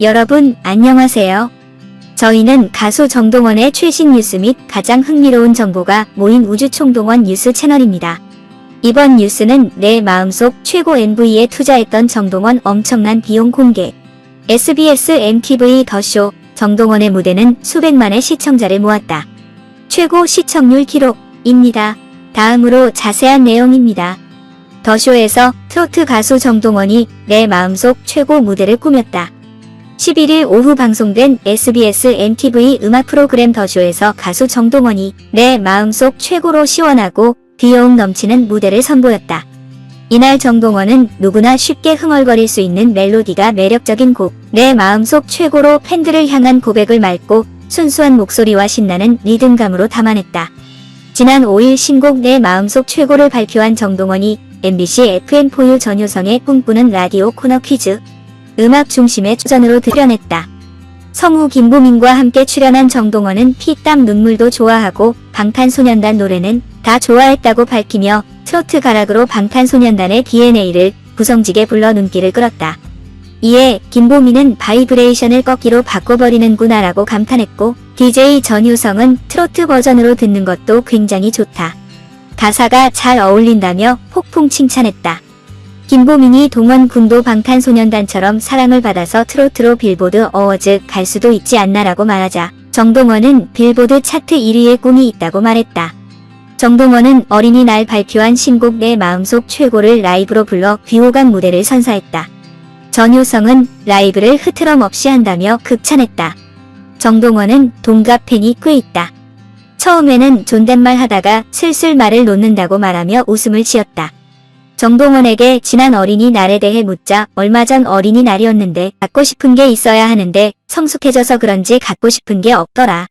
여러분, 안녕하세요. 저희는 가수 정동원의 최신 뉴스 및 가장 흥미로운 정보가 모인 우주총동원 뉴스 채널입니다. 이번 뉴스는 내 마음속 최고 MV에 투자했던 정동원 엄청난 비용 공개. SBS MTV 더쇼 정동원의 무대는 수백만의 시청자를 모았다. 최고 시청률 기록입니다. 다음으로 자세한 내용입니다. 더쇼에서 트로트 가수 정동원이 내 마음속 최고 무대를 꾸몄다. 11일 오후 방송된 SBS MTV 음악 프로그램 더쇼에서 가수 정동원이 내 마음속 최고로 시원하고 귀여움 넘치는 무대를 선보였다. 이날 정동원은 누구나 쉽게 흥얼거릴 수 있는 멜로디가 매력적인 곡, 내 마음속 최고로 팬들을 향한 고백을 맑고 순수한 목소리와 신나는 리듬감으로 담아냈다. 지난 5일 신곡 내 마음속 최고를 발표한 정동원이 MBC FM4U 전효성의 꿈꾸는 라디오 코너 퀴즈 음악 중심의 출전으로 출연했다. 성우 김보민과 함께 출연한 정동원은 피땀 눈물도 좋아하고 방탄소년단 노래는 다 좋아했다고 밝히며 트로트 가락으로 방탄소년단의 DNA를 구성지게 불러 눈길을 끌었다. 이에 김보민은 바이브레이션을 꺾기로 바꿔버리는구나 라고 감탄했고 DJ 전유성은 트로트 버전으로 듣는 것도 굉장히 좋다. 가사가 잘 어울린다며 폭풍 칭찬했다. 김보민이 동원 군도 방탄소년단처럼 사랑을 받아서 트로트로 빌보드 어워즈 갈 수도 있지 않나라고 말하자 정동원은 빌보드 차트 1위의 꿈이 있다고 말했다. 정동원은 어린이날 발표한 신곡 내 마음속 최고를 라이브로 불러 귀호강 무대를 선사했다. 전효성은 라이브를 흐트럼 없이 한다며 극찬했다. 정동원은 동갑 팬이 꽤 있다. 처음에는 존댓말 하다가 슬슬 말을 놓는다고 말하며 웃음을 지었다. 정동원에게 지난 어린이날에 대해 묻자 얼마 전 어린이날이었는데 갖고 싶은 게 있어야 하는데 성숙해져서 그런지 갖고 싶은 게 없더라.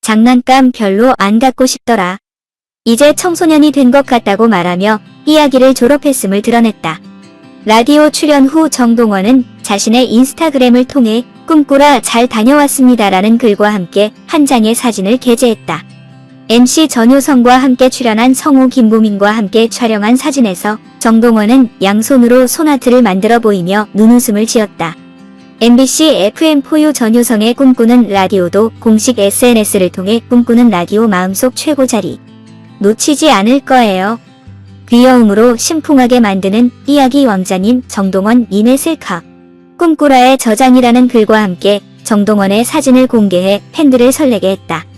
장난감 별로 안 갖고 싶더라. 이제 청소년이 된 것 같다고 말하며 이야기를 졸업했음을 드러냈다. 라디오 출연 후 정동원은 자신의 인스타그램을 통해 꿈꾸라 잘 다녀왔습니다라는 글과 함께 한 장의 사진을 게재했다. MC 전효성과 함께 출연한 성우 김보민과 함께 촬영한 사진에서 정동원은 양손으로 소나트를 만들어 보이며 눈웃음을 지었다. MBC FM4U 전효성의 꿈꾸는 라디오도 공식 SNS를 통해 꿈꾸는 라디오 마음속 최고 자리 놓치지 않을 거예요. 귀여움으로 심쿵하게 만드는 이야기 왕자님 정동원 님의 셀카 꿈꾸라의 저장이라는 글과 함께 정동원의 사진을 공개해 팬들을 설레게 했다.